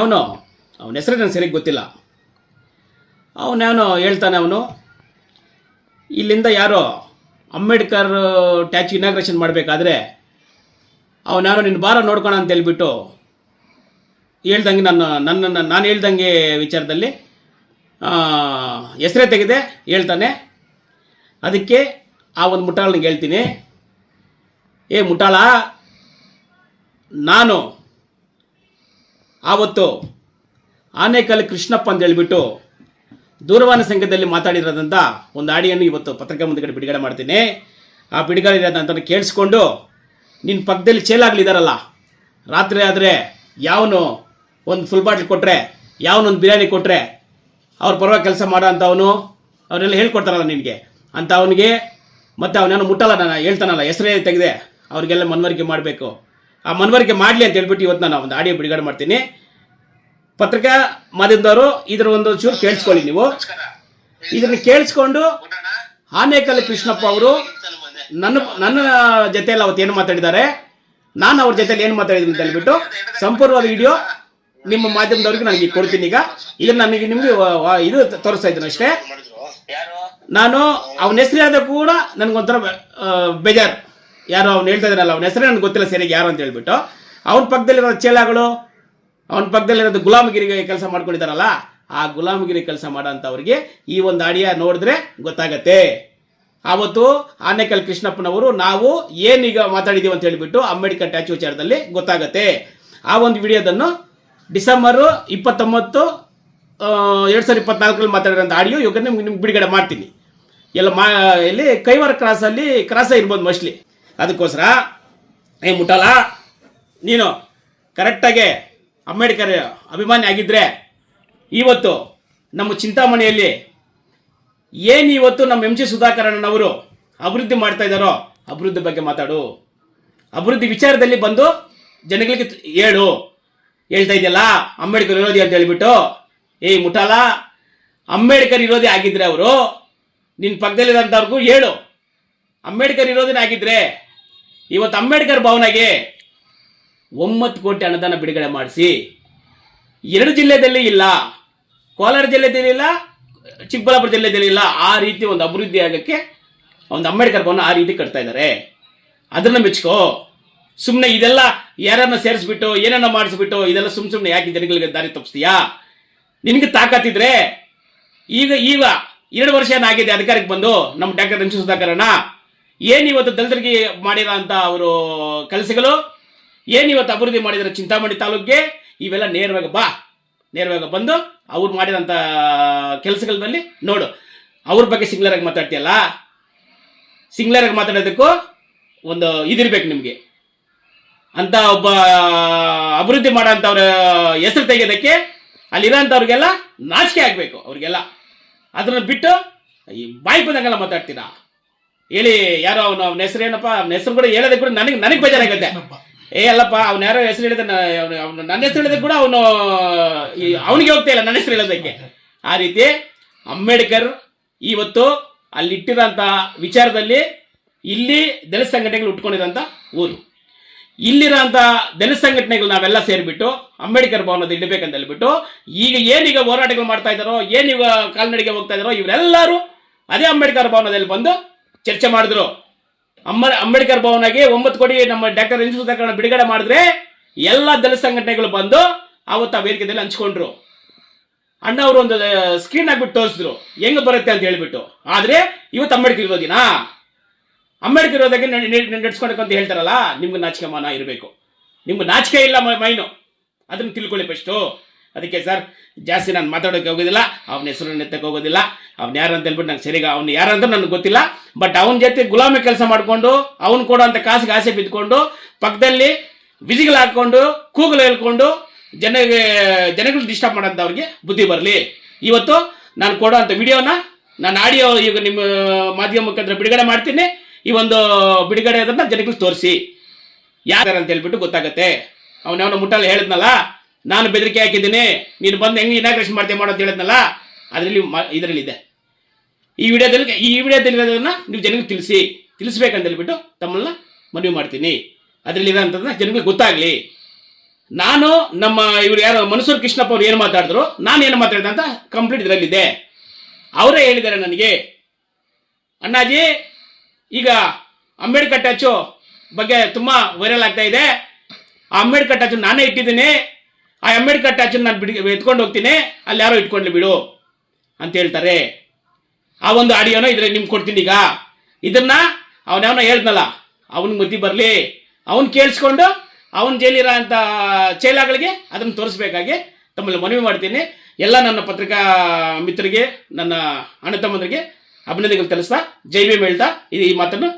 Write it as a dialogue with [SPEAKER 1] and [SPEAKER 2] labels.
[SPEAKER 1] ಅವನು ಅವನ ಹೆಸರು ನನಗೆ ಸರಿಗೆ ಗೊತ್ತಿಲ್ಲ. ಅವನ್ಯಾವನು ಹೇಳ್ತಾನೆ ಅವನು. ಇಲ್ಲಿಂದ ಯಾರೋ ಅಂಬೇಡ್ಕರ್ ಟ್ಯಾಚು ಇನಾಗ್ರೇಷನ್ ಮಾಡಬೇಕಾದ್ರೆ ಅವನ್ಯಾರೋ ನಿನ್ನ ಬಾರ, ನೋಡ್ಕೋಣ ಅಂತ ಹೇಳ್ಬಿಟ್ಟು ಹೇಳ್ದಂಗೆ ನನ್ನ ನನ್ನನ್ನು ನಾನು ಹೇಳ್ದಂಗೆ ವಿಚಾರದಲ್ಲಿ ಹೆಸರೇ ತೆಗೆದೆ ಹೇಳ್ತಾನೆ. ಅದಕ್ಕೆ ಆ ಒಂದು ಮುಟ್ಟಾಳನಿಗೆ ಹೇಳ್ತೀನಿ, ಏ ಮುಟ್ಟಾಳ ನಾನು ಆವತ್ತು ಆನೇಕಲ್ ಕೃಷ್ಣಪ್ಪ ಅಂತ ಹೇಳಿಬಿಟ್ಟು ದೂರವಾಣಿ ಸಂಘದಲ್ಲಿ ಮಾತಾಡಿರೋದಂತ ಒಂದು ಆಡಿಯನ್ನು ಇವತ್ತು ಪತ್ರಿಕೆ ಮುಂದಗಡೆ ಬಿಡುಗಡೆ ಮಾಡ್ತೀನಿ. ಆ ಬಿಡುಗಡೆ ಇರೋದಂತ ಕೇಳಿಸ್ಕೊಂಡು ನಿನ್ನ ಪಕ್ಕದಲ್ಲಿ ಚೇಲಾಗ್ಲಿದ್ದಾರಲ್ಲ ರಾತ್ರಿ ಆದರೆ ಯಾವನು ಒಂದು ಫುಲ್ ಬಾಟ್ಲ್ ಕೊಟ್ಟರೆ ಯಾವನೊಂದು ಬಿರಿಯಾನಿ ಕೊಟ್ಟರೆ ಅವ್ರ ಪರವಾಗಿ ಕೆಲಸ ಮಾಡೋ ಅಂಥವನು ಅವರೆಲ್ಲ ಹೇಳ್ಕೊಡ್ತಾರಲ್ಲ ನಿನಗೆ. ಅಂತ ಅವನಿಗೆ ಮತ್ತು ಅವನೇನು ಮುಟ್ಟಲ್ಲ, ನಾನು ಹೇಳ್ತಾನಲ್ಲ, ಹೆಸರೇ ತೆಗೆದೆ ಅವರಿಗೆಲ್ಲ ಮನವರಿಕೆ ಮಾಡಬೇಕು. ಆ ಮನವರಿಕೆ ಮಾಡಲಿ ಅಂತ ಹೇಳ್ಬಿಟ್ಟು ಇವತ್ತು ನಾನು ಒಂದು ಆಡಿಯೋ ಬಿಡುಗಡೆ ಮಾಡ್ತೀನಿ. ಪತ್ರಿಕಾ ಮಾಧ್ಯಮದವರು ಇದರ ಒಂದು ಚೂರು ಕೇಳಿಸ್ಕೊಳ್ಳಿ ನೀವು. ಇದನ್ನು ಕೇಳಿಸ್ಕೊಂಡು ಆನೇಕಲ್ ಕೃಷ್ಣಪ್ಪ ಅವರು ನನ್ನ ನನ್ನ ಜೊತೆಯಲ್ಲಿ ಅವತ್ತು ಏನು ಮಾತಾಡಿದ್ದಾರೆ ನಾನು ಅವ್ರ ಜೊತೆಲಿ ಏನು ಮಾತಾಡಿದ್ದೀನಿ ಅಂತ ಹೇಳ್ಬಿಟ್ಟು ಸಂಪೂರ್ಣವಾದ ವಿಡಿಯೋ ನಿಮ್ಮ ಮಾಧ್ಯಮದವ್ರಿಗೆ ನನಗೆ ಕೊಡ್ತೀನಿ ಈಗ. ಇದನ್ನ ನನಗೆ ನಿಮಗೆ ಇದು ತೋರಿಸ್ತಾ ಇದ್ದೀನಿ ಅಷ್ಟೇ. ನಾನು ಅವನ ಹೆಸರು ಹೇಳಿದ ಕೂಡ ನನಗೊಂಥರ ಬೇಜಾರು. ಯಾರು ಅವ್ನು ಹೇಳ್ತಾ ಇದ್ರಲ್ಲ ಅವನ ಹೆಸರೇ ನನಗೆ ಗೊತ್ತಿಲ್ಲ ಸರಿಯಾಗಿ ಯಾರು ಅಂತ ಹೇಳ್ಬಿಟ್ಟು. ಅವನ ಪಕ್ಕದಲ್ಲಿರೋ ಚೇಲಾಗಳು ಅವನ ಪಕ್ಕದಲ್ಲಿರೋದು ಗುಲಾಮಗಿರಿ ಕೆಲಸ ಮಾಡ್ಕೊಂಡಿದ್ದಾರಲ್ಲ, ಆ ಗುಲಾಮಗಿರಿ ಕೆಲಸ ಮಾಡೋಂಥವ್ರಿಗೆ ಈ ಒಂದು ಆಡಿಯೋ ನೋಡಿದ್ರೆ ಗೊತ್ತಾಗತ್ತೆ. ಆವತ್ತು ಆನೇಕಲ್ ಕೃಷ್ಣಪ್ಪನವರು ನಾವು ಏನೀಗ ಮಾತಾಡಿದ್ದೀವಿ ಅಂತ ಹೇಳಿಬಿಟ್ಟು ಅಂಬೇಡ್ಕರ್ ಟ್ಯಾಚು ವಿಚಾರದಲ್ಲಿ ಗೊತ್ತಾಗತ್ತೆ. ಆ ಒಂದು ವಿಡಿಯೋದನ್ನು ಡಿಸೆಂಬರು ಇಪ್ಪತ್ತೊಂಬತ್ತು ಎರಡು ಸಾವಿರದ ಇಪ್ಪತ್ನಾಲ್ಕರಲ್ಲಿ ಮಾತಾಡಿರೋಂಥ ಆಡಿಯೋ ಇವಾಗ ನಿಮ್ಗೆ ನಿಮ್ಗೆ ಬಿಡುಗಡೆ ಮಾಡ್ತೀನಿ. ಎಲ್ಲ ಮಾ ಇಲ್ಲಿ ಕೈವಾರ ಕ್ರಾಸಲ್ಲಿ ಕ್ರಾಸ ಇರ್ಬೋದು ಮೋಸ್ಟ್ಲಿ ಅದಕ್ಕೋಸ್ಕರ, ಏ ಮುಟ್ಟಲ್ಲ ನೀನು ಕರೆಕ್ಟಾಗಿ ಅಂಬೇಡ್ಕರ್ ಅಭಿಮಾನಿ ಆಗಿದ್ದರೆ ಇವತ್ತು ನಮ್ಮ ಚಿಂತಾಮಣಿಯಲ್ಲಿ ಏನು ಇವತ್ತು ನಮ್ಮ ಎಂ ಸಿ ಸುಧಾಕರಣ್ಣನವರು ಅಭಿವೃದ್ಧಿ ಮಾಡ್ತಾ ಇದ್ದಾರೋ ಅಭಿವೃದ್ಧಿ ಬಗ್ಗೆ ಮಾತಾಡು. ಅಭಿವೃದ್ಧಿ ವಿಚಾರದಲ್ಲಿ ಬಂದು ಜನಗಳಿಗೆ ಹೇಳು. ಹೇಳ್ತಾ ಇದೆಯಲ್ಲ, ಅಂಬೇಡ್ಕರ್ ವಿರೋಧಿ ಅಂತ ಹೇಳಿಬಿಟ್ಟು ಏಯ್ ಮುಟಾಲ, ಅಂಬೇಡ್ಕರ್ ವಿರೋಧಿ ಆಗಿದ್ರೆ ಅವರು ನಿನ್ನ ಪಕ್ಕದಲ್ಲಿರೋಂಥವ್ರಿಗೂ ಹೇಳು. ಅಂಬೇಡ್ಕರ್ ವಿರೋಧಿನೇ ಆಗಿದ್ರೆ ಇವತ್ತು ಅಂಬೇಡ್ಕರ್ ಭವನಗೆ ಒಂಬತ್ತು ಕೋಟಿ ಅನುದಾನ ಬಿಡುಗಡೆ ಮಾಡಿಸಿ. ಎರಡು ಜಿಲ್ಲೆದಲ್ಲಿ ಇಲ್ಲ. ಕೋಲಾರ ಜಿಲ್ಲೆದಲ್ಲಿ ಇಲ್ಲ, ಚಿಕ್ಕಬಳ್ಳಾಪುರ ಜಿಲ್ಲೆದಲ್ಲಿ ಇಲ್ಲ. ಆ ರೀತಿ ಒಂದು ಅಭಿವೃದ್ಧಿ ಆಗಕ್ಕೆ ಒಂದು ಅಂಬೇಡ್ಕರ್ ಭವನ ಆ ರೀತಿ ಕಟ್ತಾ ಇದ್ದಾರೆ. ಅದನ್ನ ಮೆಚ್ಕೋ. ಸುಮ್ಮನೆ ಇದೆಲ್ಲ ಯಾರನ್ನ ಸೇರಿಸ್ಬಿಟ್ಟು ಏನನ್ನ ಮಾಡಿಸ್ಬಿಟ್ಟು, ಇದೆಲ್ಲ ಸುಮ್ ಸುಮ್ಮನೆ ಯಾಕೆ ಜನಗಳಿಗೆ ದಾರಿ ತಪ್ಪಿಸ್ತೀಯಾ ನಿನಗೆ ತಾಕತ್ತಿದ್ರೆ ಈಗ ಈಗ ಎರಡು ವರ್ಷ ಏನಾಗಿದೆ ಅಧಿಕಾರಕ್ಕೆ ಬಂದು, ನಮ್ಮ ಡಾಕ್ಟರ್ ರಂಜು ಸುಧಾಕರಣ್ಣ ಸುಧಾಕರಣ ಏನು ಇವತ್ತು ದಲಿತರಿಗೆ ಮಾಡಿರೋ ಅಂತ ಅವರು ಕೆಲಸಗಳು? ಏನು ಇವತ್ತು ಅಭಿವೃದ್ಧಿ ಮಾಡಿದಾರೆ ಚಿಂತಾಮಣಿ ತಾಲೂಕಿಗೆ? ಇವೆಲ್ಲ ನೇರವಾಗಿ ಬಾ. ನೇರವಾಗಿ ಬಂದು ಅವ್ರು ಮಾಡಿರೋಂಥ ಮೇಲೆ ನೋಡು. ಅವ್ರ ಬಗ್ಗೆ ಸಿಂಗ್ಲರಾಗಿ ಮಾತಾಡ್ತೀಯಲ್ಲ? ಸಿಂಗ್ಲರಾಗಿ ಮಾತಾಡೋದಕ್ಕೂ ಒಂದು ಇದಿರ್ಬೇಕು ನಿಮಗೆ. ಅಂತ ಒಬ್ಬ ಅಭಿವೃದ್ಧಿ ಮಾಡೋಂಥವ್ರ ಹೆಸರು ತೆಗೆಯೋದಕ್ಕೆ ಅಲ್ಲಿರೋಂಥವ್ರಿಗೆಲ್ಲ ನಾಚಿಕೆ ಆಗಬೇಕು ಅವ್ರಿಗೆಲ್ಲ. ಅದನ್ನು ಬಿಟ್ಟು ಈ ಬಾಯಿ ಬಂದಂಗೆಲ್ಲ ಮಾತಾಡ್ತೀರಾ? ಹೇಳಿ ಯಾರೋ ಅವನು? ಅವನ ಹೆಸರು ಏನಪ್ಪ? ಅವನ ಹೆಸರು ಕೂಡ ಹೇಳೋದಕ್ಕೆ ಕೂಡ ನನಗೆ ನನಗೆ ಬೇಜಾರಾಗುತ್ತೆ. ಏ ಅಲ್ಲಪ್ಪ ಅವ್ನು ಯಾರೋ ಹೆಸರು ಹೇಳಿದ ಅವನು ಅವನು ನನ್ನ ಹೆಸರು ಹೇಳಿದ ಕೂಡ ಅವನು ಅವನಿಗೆ ಹೋಗ್ತಾ ಇಲ್ಲ ನನ್ನ ಹೆಸರು ಹೇಳೋದಕ್ಕೆ. ಆ ರೀತಿ ಅಂಬೇಡ್ಕರ್ ಇವತ್ತು ಅಲ್ಲಿಟ್ಟಿರೋಂಥ ವಿಚಾರದಲ್ಲಿ ಇಲ್ಲಿ ದಲಿತ ಸಂಘಟನೆಗಳು ಉಟ್ಕೊಂಡಿರೋಂಥ ಊರು. ಇಲ್ಲಿರೋಂಥ ದಲಿತ ಸಂಘಟನೆಗಳು ನಾವೆಲ್ಲ ಸೇರಿಬಿಟ್ಟು ಅಂಬೇಡ್ಕರ್ ಭವನದ ಇಡಬೇಕಂತ ಹೇಳ್ಬಿಟ್ಟು ಈಗ ಏನೀಗ ಹೋರಾಟಗಳು ಮಾಡ್ತಾ ಇದ್ದಾರೋ ಏನೀಗ ಕಾಲ್ನಡಿಗೆ ಹೋಗ್ತಾ ಇದ್ದಾರೋ ಇವರೆಲ್ಲರೂ ಅದೇ ಅಂಬೇಡ್ಕರ್ ಭವನದಲ್ಲಿ ಬಂದು ಚರ್ಚೆ ಮಾಡಿದ್ರು. ಅಂಬ, ಅಂಬೇಡ್ಕರ್ ಭವನಾಗಿ ಒಂಬತ್ತು ಕೋಟಿ ನಮ್ಮ ಡಾಕ್ಟರ್ ರಂಜಿತ್ ಸುಧಾಕರ್ ಬಿಡುಗಡೆ ಮಾಡಿದ್ರೆ ಎಲ್ಲ ದಲಿತ ಸಂಘಟನೆಗಳು ಬಂದು ಅವತ್ತು ಆ ವೇದಿಕೆಯಲ್ಲಿ ಹಂಚ್ಕೊಂಡ್ರು. ಅಣ್ಣ ಅವರು ಒಂದು ಸ್ಕ್ರೀನ್ ಹಾಕ್ಬಿಟ್ಟು ತೋರಿಸಿದ್ರು. ಹೆಂಗ್ ಬರುತ್ತೆ ಅಂತ ಹೇಳ್ಬಿಟ್ಟು. ಆದ್ರೆ ಇವತ್ತು ಅಂಬೇಡ್ಕರ್ ಇರೋದಿನಾ ಅಂಬೇಡ್ಕರ್ ಇರೋದಕ್ಕೆ ನಡೆಸ್ಕೊಳಕ್ಕೆ ಅಂತ ಹೇಳ್ತಾರಲ್ಲ, ನಿಮ್ಗೆ ನಾಚಿಕೆ ಮಾನ ಇರಬೇಕು. ನಿಮ್ಗೆ ನಾಚಿಕೆ ಇಲ್ಲ ಮೈನು. ಅದನ್ನು ತಿಳ್ಕೊಳ್ಳಿ ಫಸ್ಟು ಅದಕ್ಕೆ ಸರ್, ಜಾಸ್ತಿ ನಾನು ಮಾತಾಡೋಕೆ ಹೋಗೋದಿಲ್ಲ, ಅವನ ಹೆಸರನ್ನ ಎತ್ತಕ್ಕೆ ಹೋಗೋದಿಲ್ಲ. ಅವ್ನು ಯಾರು ಅಂತ ಹೇಳ್ಬಿಟ್ಟು ನಂಗೆ ಸರಿಗ, ಅವ್ನು ಯಾರು ಅಂತ ನನಗೆ ಗೊತ್ತಿಲ್ಲ. ಬಟ್ ಅವನ ಜೊತೆ ಗುಲಾಮಿ ಕೆಲಸ ಮಾಡಿಕೊಂಡು, ಅವನು ಅಂತ ಕಾಸಿಗೆ ಆಸೆ ಬಿದ್ದುಕೊಂಡು ಪಕ್ಕದಲ್ಲಿ ವಿಜಿಗಳು ಹಾಕ್ಕೊಂಡು ಕೂಗಲು ಹೇಳ್ಕೊಂಡು, ಜನಗೆ ಜನಗಳು ಡಿಸ್ಟರ್ಬ್ ಮಾಡೋಂಥವ್ರಿಗೆ ಬುದ್ಧಿ ಬರಲಿ. ಇವತ್ತು ನಾನು ಕೊಡೋ ಅಂಥ ವಿಡಿಯೋನ ನಾನು ಆಡಿಯೋ ಈಗ ನಿಮ್ಮ ಮಾಧ್ಯಮ ಮುಖಾಂತರ ಬಿಡುಗಡೆ ಮಾಡ್ತೀನಿ. ಈ ಒಂದು ಬಿಡುಗಡೆ ಅದನ್ನು ಜನಗಳಿಗೆ ತೋರಿಸಿ. ಯಾರು ಅಂತ ಹೇಳ್ಬಿಟ್ಟು ಗೊತ್ತಾಗತ್ತೆ. ಅವನವನ ಮುಟ್ಟಲ್ಲಿ ಹೇಳಿದ್ನಲ್ಲ? ನಾನು ಬೆದರಿಕೆ ಹಾಕಿದ್ದೀನಿ, ನೀನು ಬಂದು ಹೆಂಗೆ ಇನಾಗ್ರೇಷನ್ ಮಾಡ್ತೀಯ ಮಾಡೋ ಅಂತ ಹೇಳಿದ್ನಲ್ಲ, ಅದರಲ್ಲಿ ಇದರಲ್ಲಿ ಇದೆ ಈ ವಿಡಿಯೋದಲ್ಲಿ ಈ ವಿಡಿಯೋದಲ್ಲಿ ಇರೋದನ್ನ ನೀವು ಜನಗಳಿಗೆ ತಿಳಿಸಿ, ತಿಳಿಸ್ಬೇಕಂತ ಹೇಳ್ಬಿಟ್ಟು ತಮ್ಮನ್ನ ಮನವಿ ಮಾಡ್ತೀನಿ. ಅದರಲ್ಲಿ ಇರೋಂಥದ್ದನ್ನ ಜನಗಳಿಗೆ ಗೊತ್ತಾಗಲಿ. ನಾನು ನಮ್ಮ ಇವರು ಯಾರು ಮನಸೂರ್ ಕೃಷ್ಣಪ್ಪ ಅವ್ರು ಏನು ಮಾತಾಡಿದ್ರು, ನಾನು ಏನು ಮಾತಾಡಿದೆ ಅಂತ ಕಂಪ್ಲೀಟ್ ಇದರಲ್ಲಿದೆ. ಅವರೇ ಹೇಳಿದ್ದಾರೆ ನನಗೆ. ಅಣ್ಣಾಜಿ, ಈಗ ಅಂಬೇಡ್ಕರ್ ಟ್ಯಾಚು ಬಗ್ಗೆ ತುಂಬ ವೈರಲ್ ಆಗ್ತಾ ಇದೆ. ಆ ಅಂಬೇಡ್ಕರ್ ಟ್ಯಾಚು ನಾನೇ ಇಟ್ಟಿದ್ದೀನಿ. ಆ ಅಂಬೇಡ್ಕರ್ ಟ್ಯಾಚು ನಾನು ಬಿಡಿ, ಎತ್ಕೊಂಡು ಹೋಗ್ತೀನಿ, ಅಲ್ಲಿ ಯಾರೋ ಇಟ್ಕೊಂಡ್ಲಿ ಬಿಡು ಅಂತ ಹೇಳ್ತಾರೆ. ಆ ಒಂದು ಆಡಿಯೋನ ಇದ್ರೆ ನಿಮ್ಗೆ ಕೊಡ್ತೀನಿ ಈಗ. ಇದನ್ನ ಅವನವನ ಹೇಳ್ದನಲ್ಲ ಅವನಿಗೆ ಬುದ್ಧಿ ಬರಲಿ, ಅವನು ಕೇಳಿಸ್ಕೊಂಡು ಅವನ ಜೈಲಿರೋ ಅಂತ ಚೇಲಾಗಳಿಗೆ ಅದನ್ನು ತೋರಿಸ್ಬೇಕಾಗಿ ತಮ್ಮಲ್ಲಿ ಮನವಿ ಮಾಡ್ತೀನಿ. ಎಲ್ಲ ನನ್ನ ಪತ್ರಿಕಾ ಮಿತ್ರರಿಗೆ, ನನ್ನ ಅಣ್ಣ ತಮ್ಮಂದ್ರಿಗೆ ಅಭಿನಂದನೆಗಳು ತಿಳಿಸ್ತಾ, ಜೈ ಭೀಮ್ ಹೇಳ್ತಾ, ಈ ಮಾತನ್ನು